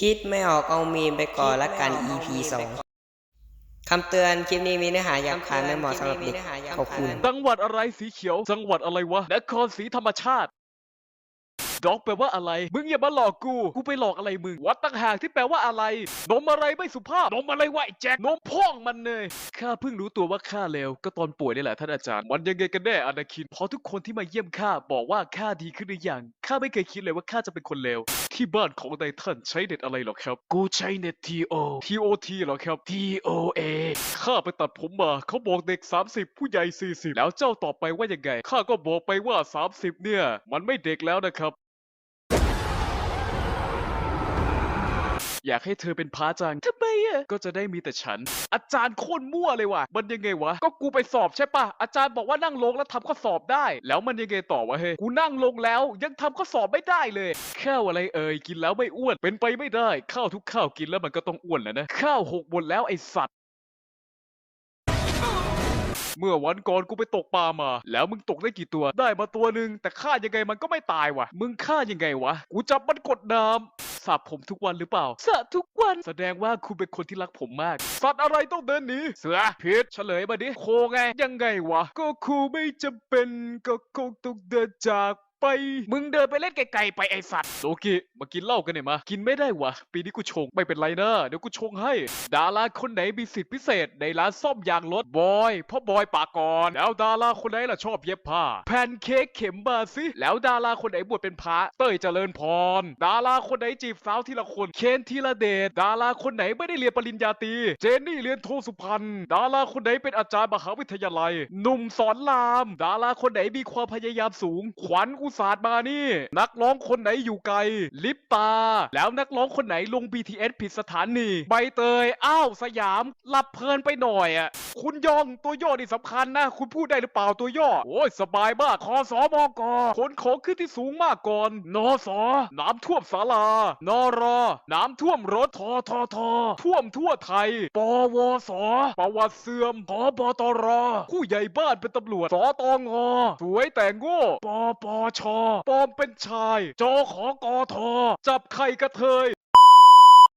คิดไม่ออกเอามีมไปก่อนละกัน EP สองคำเตือนคลิปนี้มีเนื้อหาหยาบคายไม่เหมาะสำหรับเด็กขอบคุณ จังหวัดอะไรสีเขียว จังหวัดอะไรวะ นครศรีธรรมชาติ ด็อกแปลว่าอะไร มึงอย่ามาหลอกกู กูไปหลอกอะไรมึง วัดตั้งหากที่แปลว่าอะไร นมอะไรไม่สุภาพ นมอะไรวะไอ้แจ็คนมพ่องมันเลย ข้าเพิ่งรู้ตัวว่าข้าเลว ก็ตอนป่วยนี่แหละท่านอาจารย์ มันยังไงกันแน่อนาคิน เพราะทุกคนที่มาเยี่ยมข้าบอกว่าข้าดีขึ้นหรือยัง ข้าไม่เคยคิดเลยว่าข้าจะเป็นคนเลว ที่บ้านของนายท่านใช้เน็ตอะไรหรอครับ กูใช้เน็ต TO TOT เหรอครับ TOA ข้าไปตัดผมมา เขาบอกเด็ก 30 ผู้ใหญ่ 40 แล้วเจ้าตอบไปว่ายังไง ข้าก็บอกไปว่า 30 เนี่ย มันไม่เด็กแล้วนะครับ อยากให้เธอเป็นพระจังทำไมอะก็จะได้มีแต่ฉัน อาจารย์โคตรมั่วเลยว่ะมันยังไงวะ ก็กูไปสอบใช่ปะอาจารย์บอกว่านั่งลงแล้วทำข้อสอบได้ แล้วมันยังไงต่อวะเฮ้ยกูนั่งลงแล้วยังทำข้อสอบไม่ได้เลยข้าวอะไรเอ่ยกินแล้วไม่อ้วนเป็นไปไม่ได้ข้าวทุกข้าวกินแล้วมันก็ต้องอ้วนแหล้วนะข้าวหกหมดแล้วไอสัตว์เมื่อวันก่อนกูไปตกปลามา แล้วมึงตกได้กี่ตัว ได้มาตัวหนึ่งแต่ฆ่ายังไงมันก็ไม่ตายว่ะ มึงฆ่ายังไงวะ กูจับมันกดน้ำ สระผมทุกวันหรือเปล่าสระทุกวันแสดงว่าคุณเป็นคนที่รักผมมาก สัตว์อะไรต้องเดินหนีเสือผิดเฉลยมาดิโคไงยังไงวะก็ครูไม่จำเป็นก็คงต้องเดินจาก ไป มึงเดินไปเล่นไกลๆไปไอสัตว์โลกิมากินเหล้ากันเนี่ยมา กินไม่ได้วะ ปีนี้กูชงไม่เป็นไรนะ เดี๋ยวกูชงให้ ดาราคนไหนมีสิทธิพิเศษ ในร้านซ่อมยางรถบอยพ่อบอยปากรแล้วดาราคนไหนล่ะชอบเย็บผ้า แพนเค้กเข็มมาสิแล้วดาราคนไหนบวชเป็นพระ เต้ยเจริญพร ดาราคนไหนจีบสาวทีละคน เคนทีละเดช ดาราคนไหนไม่ได้เรียนปริญญาตรี เจนนี่เรียนโทสุพรรณ ดาราคนไหนเป็นอาจารย์มหาวิทยาลัย หนุ่มสอนราม ดาราคนไหนมีความพยายามสูง ขวัญอุศาสตร์มานี่ นักร้องคนไหนอยู่ไกล ลิปตา แล้วนักร้องคนไหนลง BTS ผิดสถานี ใบเตย อ้าว สยามหลับเพลินไปหน่อยอะ คุณยองตัวย่อนี่สำคัญนะ คุณพูดได้หรือเปล่าตัวย่อ โอ้ยสบายมากคอสอมอกอขนของขึ้นที่สูงมากก่อน นอสอน้ำท่วมศาลานอรอ น้ำท่วมรถทอทอทอท่วมทั่วไทย ปวสประวัติเสื่อมพบตรผู้ใหญ่บ้านเป็นตำรวจสตงสวยแต่โง่ปปชปอมเป็นชาย จขอกทจับไข่กระเทย